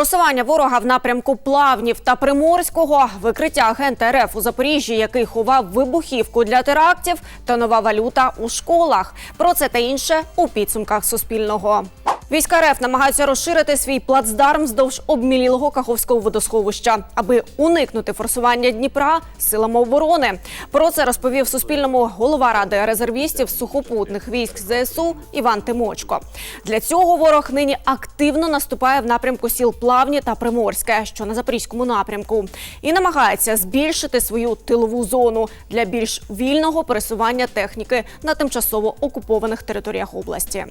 Просування ворога в напрямку плавнів та приморського, викриття агента РФ у Запоріжжі, який ховав вибухівку для терактів, та нова валюта у школах. Про це та інше у підсумках Суспільного. Війська РФ намагаються розширити свій плацдарм вздовж обмілілого Каховського водосховища, аби уникнути форсування Дніпра силами оборони. Про це розповів Суспільному голова ради резервістів сухопутних військ ЗСУ Іван Тимочко. Для цього ворог нині активно наступає в напрямку сіл Плавні та Приморське, що на запорізькому напрямку, і намагається збільшити свою тилову зону для більш вільного пересування техніки на тимчасово окупованих територіях області.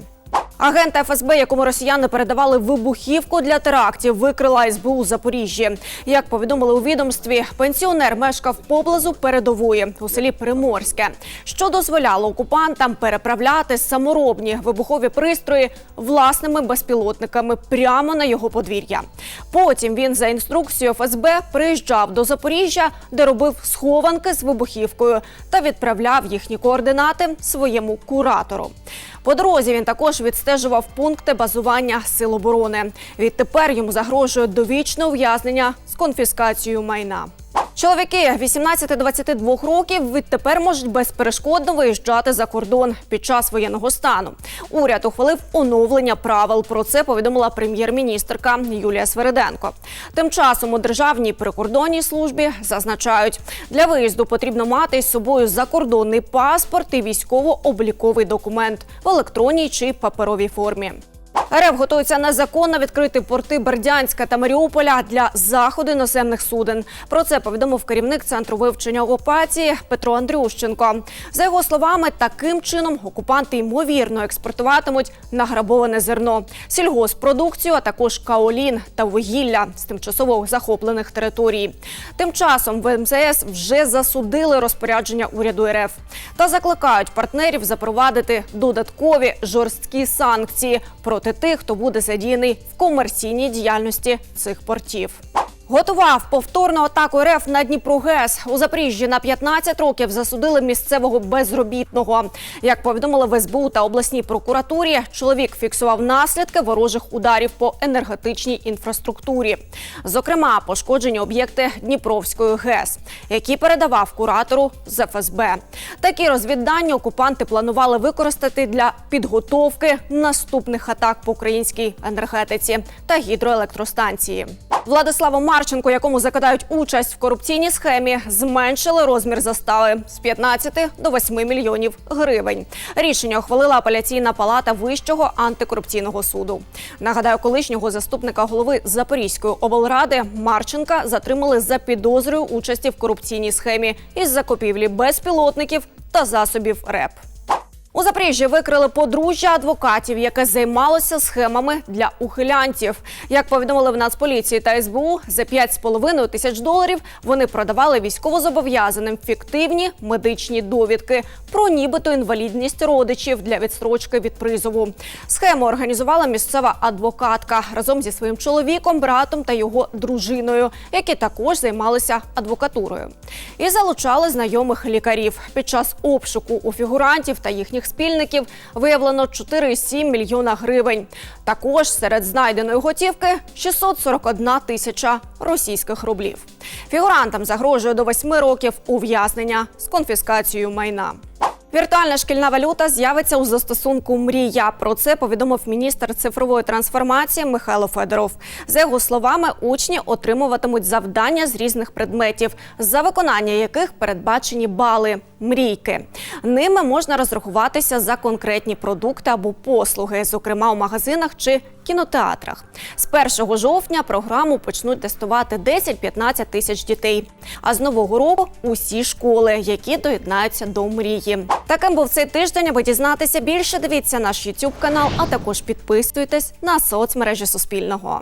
Агента ФСБ, якому росіяни передавали вибухівку для терактів, викрила СБУ у Запоріжжі. Як повідомили у відомстві, пенсіонер мешкав поблизу передової у селі Приморське, що дозволяло окупантам переправляти саморобні вибухові пристрої власними безпілотниками прямо на його подвір'я. Потім він за інструкцією ФСБ приїжджав до Запоріжжя, де робив схованки з вибухівкою та відправляв їхні координати своєму куратору. По дорозі він також відстежував пункти базування сил оборони. Відтепер йому загрожує довічне ув'язнення з конфіскацією майна. Чоловіки 18-22 років відтепер можуть безперешкодно виїжджати за кордон під час воєнного стану. Уряд ухвалив оновлення правил. Про це повідомила прем'єр-міністрка Юлія Свериденко. Тим часом у державній прикордонній службі зазначають, для виїзду потрібно мати із собою закордонний паспорт і військово-обліковий документ в електронній чи паперовій формі. РФ готується незаконно відкрити порти Бердянська та Маріуполя для заходу іноземних суден. Про це повідомив керівник центру вивчення окупації Петро Андрющенко. За його словами, таким чином окупанти ймовірно експортуватимуть награбоване зерно, сільгоспродукцію, а також каолін та вугілля з тимчасово захоплених територій. Тим часом в МЗС вже засудили розпорядження уряду РФ та закликають партнерів запровадити додаткові жорсткі санкції проти тих, хто буде задіяний в комерційній діяльності цих портів. Готував повторну атаку РФ на Дніпрогес. У Запоріжжі на 15 років засудили місцевого безробітного. Як повідомили в СБУ та обласній прокуратурі, чоловік фіксував наслідки ворожих ударів по енергетичній інфраструктурі. Зокрема, пошкоджені об'єкти Дніпровської ГЕС, які передавав куратору з ФСБ. Такі розвіддання окупанти планували використати для підготовки наступних атак по українській енергетиці та гідроелектростанції. Владиславу Марченко, якому закидають участь в корупційній схемі, зменшили розмір застави з 15 до 8 мільйонів гривень. Рішення ухвалила апеляційна палата Вищого антикорупційного суду. Нагадаю, колишнього заступника голови Запорізької облради Марченка затримали за підозрою участі в корупційній схемі із закупівлі безпілотників та засобів РЕП. У Запоріжжі викрили подружжя адвокатів, яке займалося схемами для ухилянтів. Як повідомили в Нацполіції та СБУ, за 5,5 тисяч доларів вони продавали військовозобов'язаним фіктивні медичні довідки про нібито інвалідність родичів для відстрочки від призову. Схему організувала місцева адвокатка разом зі своїм чоловіком, братом та його дружиною, які також займалися адвокатурою. І залучали знайомих лікарів. Під час обшуку у фігурантів та їхніх спільників виявлено 4,7 мільйона гривень. Також серед знайденої готівки 641 тисяча російських рублів. Фігурантам загрожує до 8 років ув'язнення з конфіскацією майна. Віртуальна шкільна валюта з'явиться у застосунку Мрія. Про це повідомив міністр цифрової трансформації Михайло Федоров. За його словами, учні отримуватимуть завдання з різних предметів, за виконання яких передбачені бали мрійки. Ними можна розрахуватися за конкретні продукти або послуги, зокрема у магазинах чи кінотеатрах. З 1 жовтня програму почнуть тестувати 10-15 тисяч дітей. А з нового року усі школи, які доєднаються до мрії. Таким був цей тиждень. Аби дізнатися більше, дивіться наш YouTube канал, а також підписуйтесь на соцмережі Суспільного.